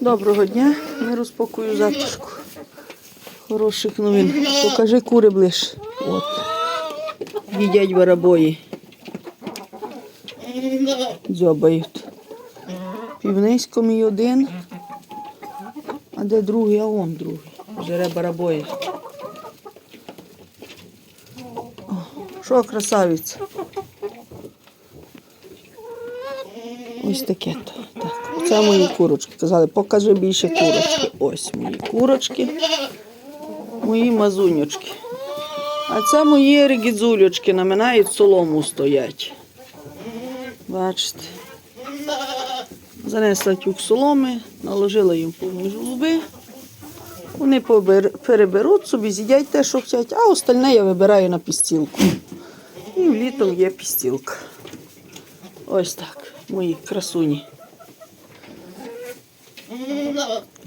Доброго дня, миру спокою, затишку. Хороших новин. Покажи кури ближ. От. Їдять барабої. Дзьобають. Півнисько мій один. А де другий? А он другий. Жере барабої. Що красавиця? Ось таке то. Це мої курочки. Казали, покажи більше курочки. Ось мої курочки, мої мазунючки. А це мої регідзулючки, наминають солому стоять. Бачите. Занесла тюк соломи, наложила їм повні жолуби. Вони переберуть собі, з'їдять те, що хочуть, а остальне я вибираю на пістілку. І літом є пістілка. Ось так, мої красуні.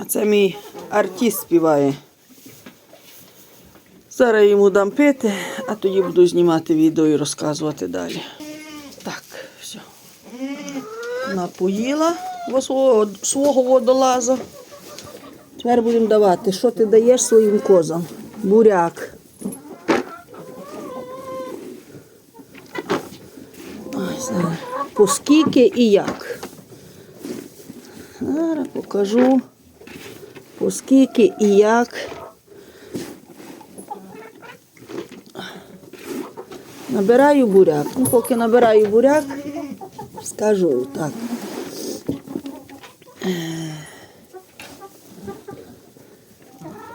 Це мій артист співає. Зараз йому дам пити, а тоді буду знімати відео і розказувати далі. Так, все. Напоїла свого, свого водолаза. Тепер будемо давати. Що ти даєш своїм козам? Буряк. Ой, зараз. По скільки і як. Зараз покажу, по скільки і як. Набираю буряк. Ну, поки набираю буряк, скажу так.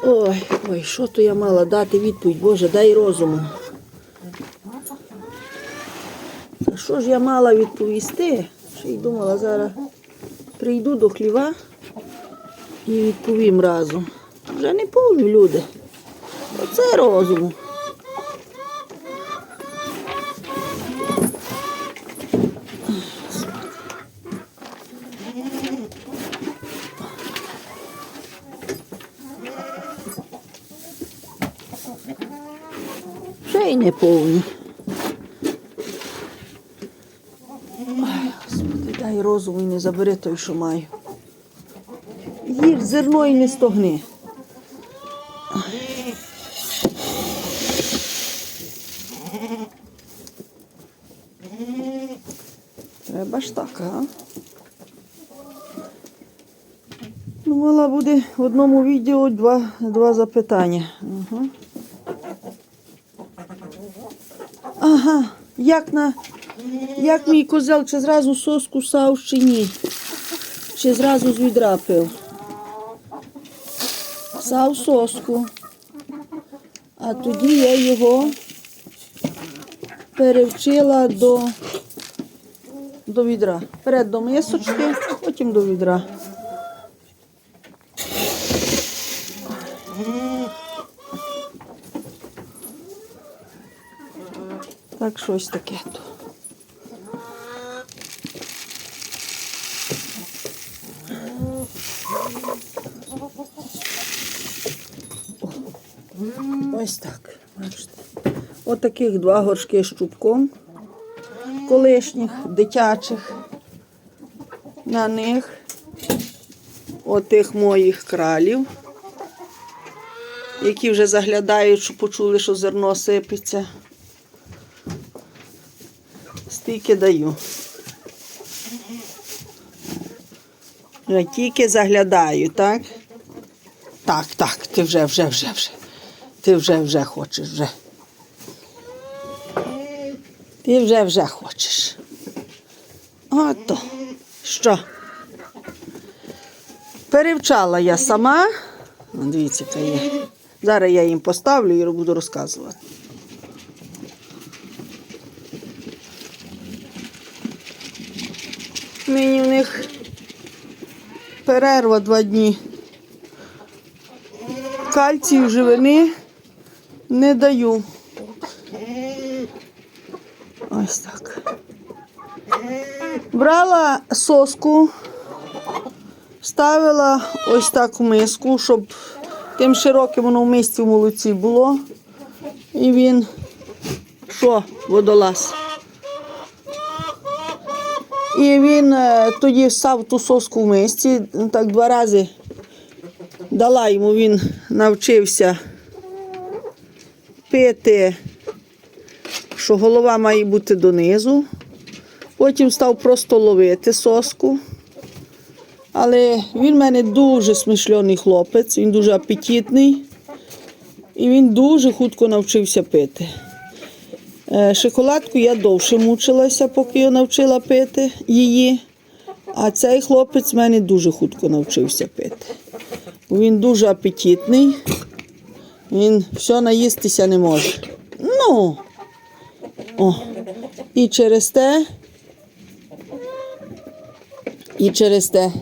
Ой, ой, що то я мала дати відповідь, Боже, дай розуму. Що ж я мала відповісти? Ще й думала, зараз прийду до хліва і відповім разом. Вже не повні люди. Оце розуму. Ще й не повні. Ой, Дай розуму і не забери той, що маю. Їж зерно і не стогни. Треба ж так, а? Думала, буде в одному відео два, два запитання. Ага. Ага, як на як мій козел, чи зразу соску сав, чи ні? Чи зразу з відра пив? Сав соску. А тоді я його перевчила до, до відра. Перед до мисочки, потім до відра. Так щось таке то. Ось так. Бачите. От таких два горшки з чубком колишніх, дитячих. На них отих моїх кралів, які вже заглядають, що почули, що зерно сипеться. Стільки даю. Я тільки заглядаю, так? Так, так, ти вже, вже, вже, вже. Ти вже, вже хочеш, вже. Ти вже, вже хочеш. Ото. Що? Перевчала я сама. Дивіться, яка є. Зараз я їм поставлю і буду розказувати. Нині в них перерва два дні. Кальцію живини не даю. Ось так. Брала соску, ставила ось так в миску, щоб тим широким воно в мисці в молоці було. І він що, водолаз? І він е, тоді став ту соску в мисці, так два рази дала йому, він навчився пити, що голова має бути донизу. Потім став просто ловити соску. Але він в мене дуже смишльоний хлопець, він дуже апетитний. І він дуже хутко навчився пити. Е, Шоколадку я довше мучилася, поки я навчила пити її. А цей хлопець в мене дуже хутко навчився пити. Він дуже апетитний, він все наїстися не може. Ну, о. І через те, і через те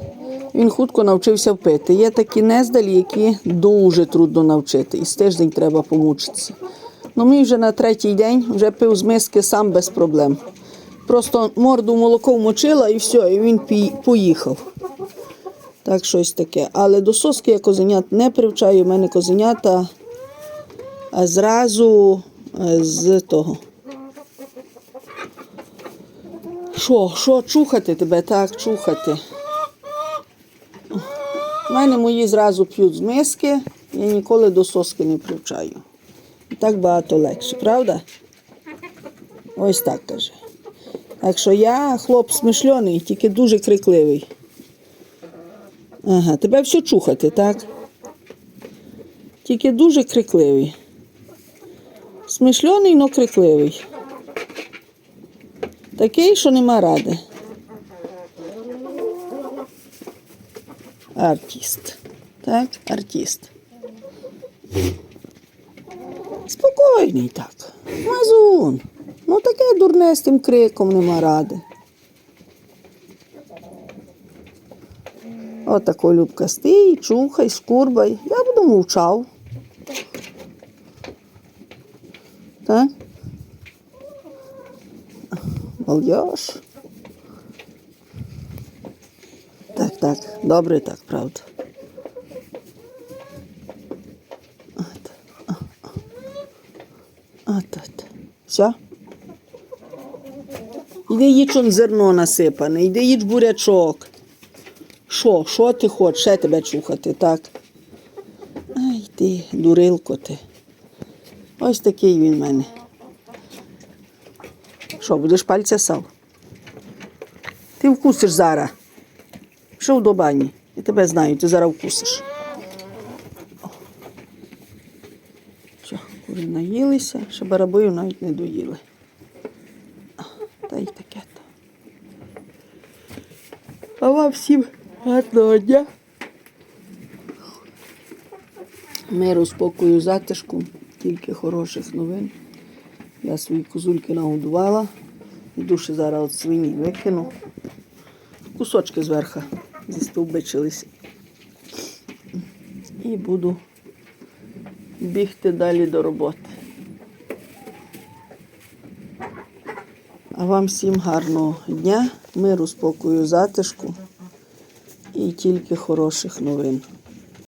він хутко навчився пити. Є такі нездалі, які дуже трудно навчити. І з тиждень треба помучитися. Ну, мій вже на третій день вже пив з миски сам без проблем. Просто морду молоко вмочила і все, і він поїхав. Так, щось таке. Але до соски я козенят не привчаю. У мене козенята зразу е, з того. Що, що, чухати тебе? Так, чухати. У мене мої зразу п'ють з миски, я ніколи до соски не привчаю. І так багато легше, правда? Ось так каже. Так що я хлоп смишльоний, тільки дуже крикливий. Ага, тебе все чухати, так? Тільки дуже крикливий. Смишльоний, но крикливий. Такий, що нема ради. Артист. Так, артист. Спокійний так. Мазун. Ну таке дурне з тим криком нема ради. Отако Любка стій, чухай, скурбай. Я буду мовчав. Так? Молодіж. Так, так, добре так, правда. От. От, от. Все? Іди їж он зерно насипане, іди їж бурячок. Що, що ти хочеш? Ще тебе чухати, так? Ай ти, дурилко ти. Ось такий він в мене. Що, будеш пальця сав? Ти вкусиш зараз. Пішов до бані. Я тебе знаю, ти зараз вкусиш. О. Все, кури наїлися, ще барабою навіть не доїли. Та й таке то. А вам всім гарного дня. Миру, спокою, затишку, тільки хороших новин. Я свої козульки нагодувала. Іду ще зараз от свині викину. Кусочки зверху зістовбичились. І буду бігти далі до роботи. А вам всім гарного дня, миру, спокою, затишку і тільки хороших новин.